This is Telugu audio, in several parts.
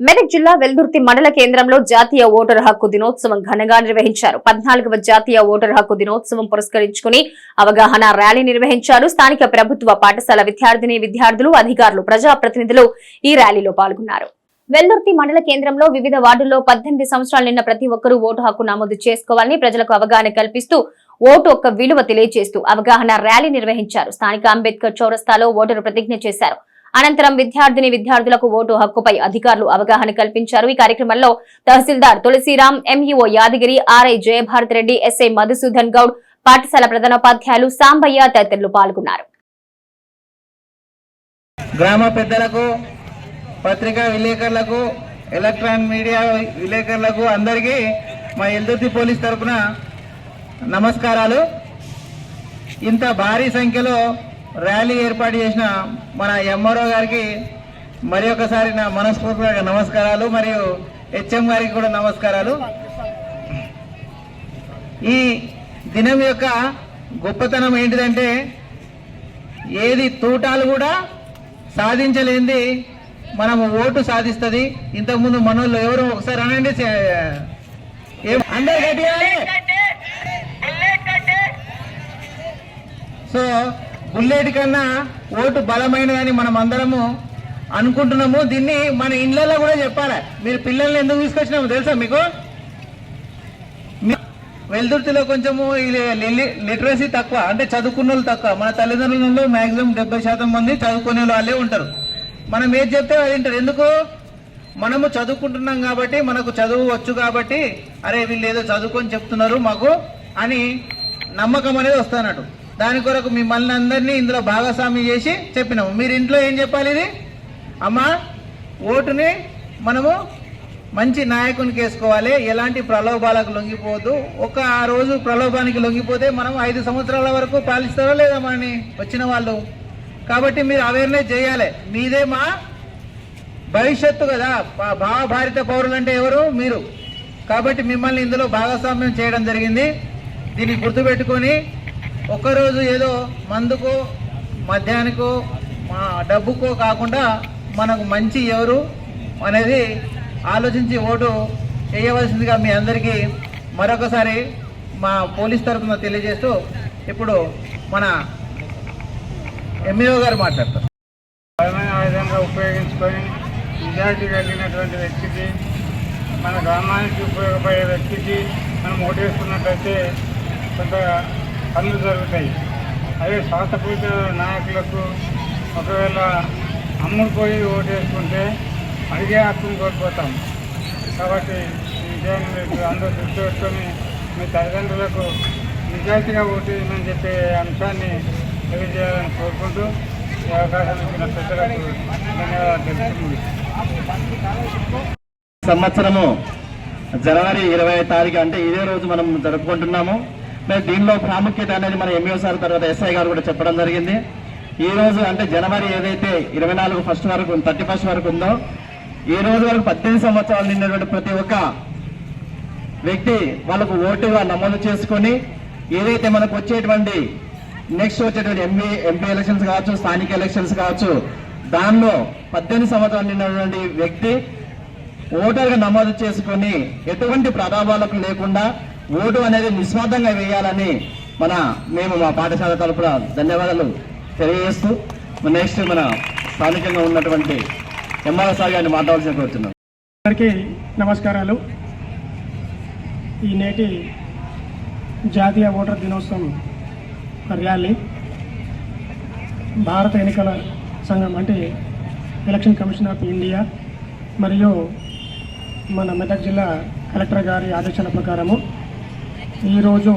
మెదక్ జిల్లా వెల్దుర్తి మండల కేంద్రంలో జాతీయ ఓటర్ హక్కు దినోత్సవం ఘనంగా నిర్వహించారు. పద్నాలుగవ జాతీయ ఓటర్ హక్కు దినోత్సవం పురస్కరించుకుని అవగాహన ర్యాలీ నిర్వహించారు. స్థానిక ప్రభుత్వ పాఠశాల విద్యార్థిని విద్యార్థులు అధికారులు ప్రజాప్రతినిధులు ఈ ర్యాలీలో పాల్గొన్నారు. వెల్దుర్తి మండల కేంద్రంలో వివిధ వార్డుల్లో పద్దెనిమిది సంవత్సరాలు నిన్న ప్రతి ఒక్కరూ ఓటు హక్కు నమోదు చేసుకోవాలని ప్రజలకు అవగాహన కల్పిస్తూ ఓటు యొక్క విలువ తెలియజేస్తూ అవగాహన ర్యాలీ నిర్వహించారు. స్థానిక అంబేద్కర్ చౌరస్తాలో ఓటరు ప్రతిజ్ఞ చేశారు. అనంతరం విద్యార్థిని విద్యార్థులకు ఓటు హక్కుపై అధికారులు అవగాహన కల్పించారు. ఈ కార్యక్రమంలో తహసీల్దార్ Tulasiram MEO Yadagiri RI Jayabharath Reddy SI Madhusudan Goud పాఠశాల ప్రధానోపాధ్యాయులు సాంబయ్య తదితరులు పాల్గొన్నారు. గ్రామ పెద్దలకు పత్రికా విలేకరులకు ఎలక్ట్రానిక్ మీడియా విలేకరులకు అందరికీ మా ఎల్దుర్తి పోలీస్ తరఫున నమస్కారాలు. ఇంత భారీ సంఖ్యలో ర్యాలీ ఏర్పాటు చేసిన మన ఎంఆర్ఓ గారికి మరి ఒకసారి నా మనస్ఫూర్తిగా నమస్కారాలు మరియు హెచ్ఎం గారికి కూడా నమస్కారాలు. ఈ దినం యొక్క గొప్పతనం ఏంటిదంటే ఏది తూటాలు కూడా సాధించలేంది మనము ఓటు సాధిస్తుంది. ఇంతకుముందు మనోళ్ళు ఎవరు ఒకసారి అనండి అందరు సో బుల్లెట్ కన్నా ఓటు బలమైనదని మనం అందరము అనుకుంటున్నాము. దీన్ని మన ఇళ్ళల్లో కూడా చెప్పాలి. మీరు పిల్లల్ని ఎందుకు తీసుకొచ్చినాము తెలుసా మీకు? వెల్దుర్తిలో కొంచెము లిటరసీ తక్కువ అంటే చదువుకున్న వాళ్ళు తక్కువ. మన తల్లిదండ్రులలో మ్యాక్సిమం డెబ్బై శాతం మంది చదువుకునే వాళ్ళే ఉంటారు. మనం ఏది చెప్తే అది వింటారు. ఎందుకు? మనము చదువుకుంటున్నాం కాబట్టి మనకు చదువు వచ్చు కాబట్టి అరే వీళ్ళు ఏదో చదువుకొని చెప్తున్నారు మాకు అని నమ్మకం అనేది వస్తున్నట్టు దాని కొరకు మిమ్మల్ని అందరినీ ఇందులో భాగస్వామ్యం చేసి చెప్పినాము. మీరు ఇంట్లో ఏం చెప్పాలి ఇది? అమ్మా ఓటుని మనము మంచి నాయకునికి వేసుకోవాలి. ఎలాంటి ప్రలోభాలకు లొంగిపోవద్దు. ఒక ఆ రోజు ప్రలోభానికి లొంగిపోతే మనం ఐదు సంవత్సరాల వరకు పాలిస్తారో లేదా మనని వచ్చిన వాళ్ళు. కాబట్టి మీరు అవేర్నెస్ చేయాలి. మీదే మా భవిష్యత్తు కదా. భావభారిత పౌరులు అంటే ఎవరు? మీరు. కాబట్టి మిమ్మల్ని ఇందులో భాగస్వామ్యం చేయడం జరిగింది. దీన్ని గుర్తుపెట్టుకొని ఒక్కరోజు ఏదో మందుకో మద్యానికో మా డబ్బుకో కాకుండా మనకు మంచి ఎవరు అనేది ఆలోచించి ఓటు వేయవలసిందిగా మీ అందరికీ మరొకసారి మా పోలీస్ తరఫున తెలియజేస్తూ ఇప్పుడు మన ఎంఈఓ గారు మాట్లాడతారు. బలమైన ఉపయోగించుకొని నిజాయితీ కలిగినటువంటి వ్యక్తికి మన గ్రామానికి ఉపయోగపడే వ్యక్తికి మనం ఓటేసుకున్నట్లయితే కొంత పనులు జరుగుతాయి. అదే స్వార్థపూరిత నాయకులకు ఒకవేళ అమ్ముడుపోయి ఓటేసుకుంటే అడిగే హక్కును కోల్పోతాం. కాబట్టి ఈ మీకు అందరూ దృష్టి పెట్టుకొని మీ తల్లిదండ్రులకు నిజాయితీగా ఓటేయమని చెప్పే అంశాన్ని తెలియజేయాలని కోరుకుంటూ ఈ అవకాశం ఇచ్చిన ప్రజలకు ధన్యవాదాలు సంవత్సరము జనవరి ఇరవై తారీఖు అంటే ఇదే రోజు మనం జరుపుకుంటున్నాము. దీనిలో ప్రాముఖ్యత అనేది మన ఎంఈఓ సార్ తర్వాత ఎస్ఐ గారు కూడా చెప్పడం జరిగింది. ఈ రోజు అంటే జనవరి ఏదైతే ఇరవై నాలుగు ఫస్ట్ వరకు థర్టీ ఫస్ట్ వరకు ఉందో ఈ రోజు వరకు పద్దెనిమిది సంవత్సరాలు నిండినటువంటి ప్రతి ఒక్క వ్యక్తి వాళ్ళకు ఓటుగా నమోదు చేసుకొని ఏదైతే మనకు వచ్చేటువంటి నెక్స్ట్ వచ్చేటువంటి ఎంపీ ఎంపీ ఎలక్షన్స్ కావచ్చు స్థానిక ఎలక్షన్స్ కావచ్చు దానిలో పద్దెనిమిది సంవత్సరాలు నిండినటువంటి వ్యక్తి ఓటర్గా నమోదు చేసుకొని ఎటువంటి ప్రభావాలకు లేకుండా ఓటు అనేది నిస్వార్థంగా వేయాలని మన మేము మా పాఠశాల తరపున ధన్యవాదాలు తెలియజేస్తూ నెక్స్ట్ మన స్థానికంగా ఉన్నటువంటి ఎంఆర్ఎస్ఆర్ గారిని మాట్లాడాల్సిన కోరుతున్నాం. అందరికీ నమస్కారాలు. ఈ నేటి జాతీయ ఓటర్ దినోత్సవం ర్యాలీ. భారత ఎన్నికల సంఘం అంటే ఎలక్షన్ కమిషన్ ఆఫ్ ఇండియా మరియు మన మెదక్ జిల్లా కలెక్టర్ గారి ఆదేశాల ప్రకారము ఈరోజు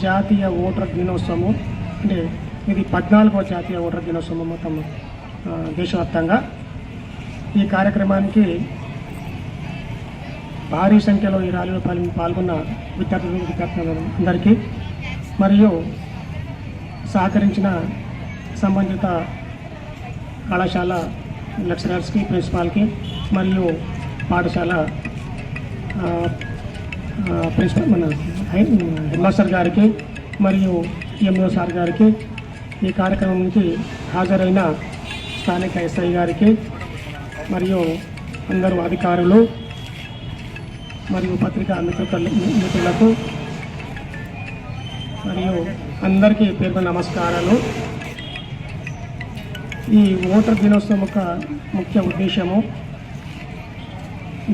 జాతీయ ఓటర్ దినోత్సవము అంటే ఇది పద్నాలుగవ జాతీయ ఓటర్ దినోత్సవం మొత్తం దేశవ్యాప్తంగా. ఈ కార్యక్రమానికి భారీ సంఖ్యలో ఈ ర్యాలీలో పాల్గొ- పాల్గొన్న విద్యార్థులు విద్యార్థులు అందరికీ మరియు సహకరించిన సంబంధిత కళాశాల లెక్చరర్స్కి ప్రిన్సిపాల్కి మరియు పాఠశాల ప్రిన్సిపల్ మన హెడ్మాస్టర్ గారికి మరియు ఎంఓ సార్ గారికి ఈ కార్యక్రమానికి హాజరైన స్థానిక ఎస్ఐ గారికి మరియు అందరూ అధికారులు మరియు పత్రికా మిత్రుల మిత్రులకు మరియు అందరికీ పేరు నమస్కారాలు. ఈ ఓటర్ దినోత్సవం యొక్క ముఖ్య ఉద్దేశము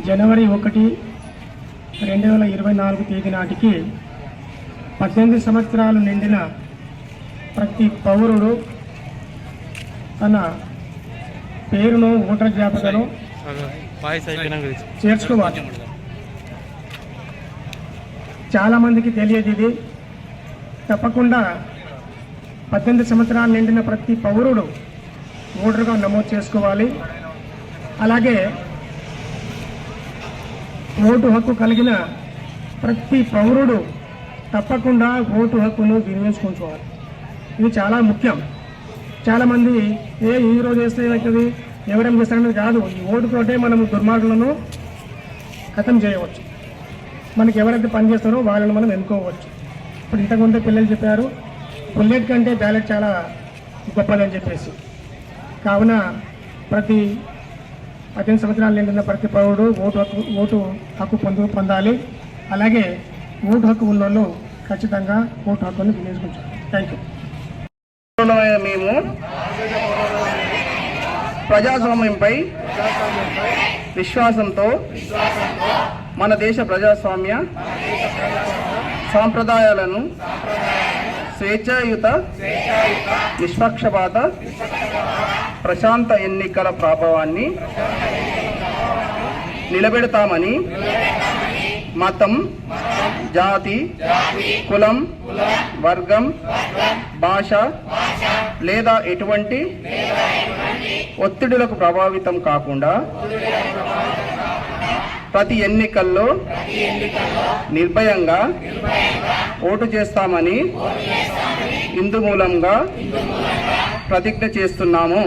జనవరి ఒకటి రెండు వేల ఇరవై నాలుగు తేదీ నాటికి పద్దెనిమిది సంవత్సరాలు నిండిన ప్రతి పౌరుడు తన పేరును ఓటర్ జాబితాను చేర్చుకోవాలి. చాలామందికి తెలియదు ఇది. తప్పకుండా పద్దెనిమిది సంవత్సరాలు నిండిన ప్రతి పౌరుడు ఓటరుగా నమోదు చేసుకోవాలి. అలాగే ఓటు హక్కు కలిగిన ప్రతి పౌరుడు తప్పకుండా ఓటు హక్కును వినియోగించుకోవాలి. ఇది చాలా ముఖ్యం. చాలామంది ఏ ఈ రోజు వేస్తే ఏమవుతుంది ఎవరేం చేస్తారనేది కాదు. ఈ ఓటుతోటే మనం దుర్మార్గులను ఖతం చేయవచ్చు. మనకి ఎవరైతే పని చేస్తారో వాళ్ళని మనం ఎన్నుకోవచ్చు. ఇప్పుడు ఇంతకుముందే పిల్లలు చెప్పారు బుల్లెట్ కంటే బ్యాలెట్ చాలా గొప్పదని చెప్పేసి. కావున ప్రతి పద్దెనిమిది సంవత్సరాలు నిండిన ప్రతి పౌరుడు ఓటు హక్కు ఓటు హక్కు పొందు పొందాలి. అలాగే ఓటు హక్కు ఉన్న వాళ్ళు ఖచ్చితంగా ఓటు హక్కును వినియోగించాలి థ్యాంక్ యూ మేము ప్రజాస్వామ్యంపై విశ్వాసంతో మన దేశ ప్రజాస్వామ్య సాంప్రదాయాలను స్వేచ్ఛాయుత నిష్పక్షపాత ప్రశాంత ఎన్నికల ప్రభావాన్ని నిలబెడతామని మతం జాతి కులం వర్గం భాష లేదా ఎటువంటి ఒత్తిడులకు ప్రభావితం కాకుండా ప్రతి ఎన్నికల్లో నిర్భయంగా ఓటు చేస్తామని ఇందు మూలంగా ప్రతిజ్ఞ చేస్తున్నాము.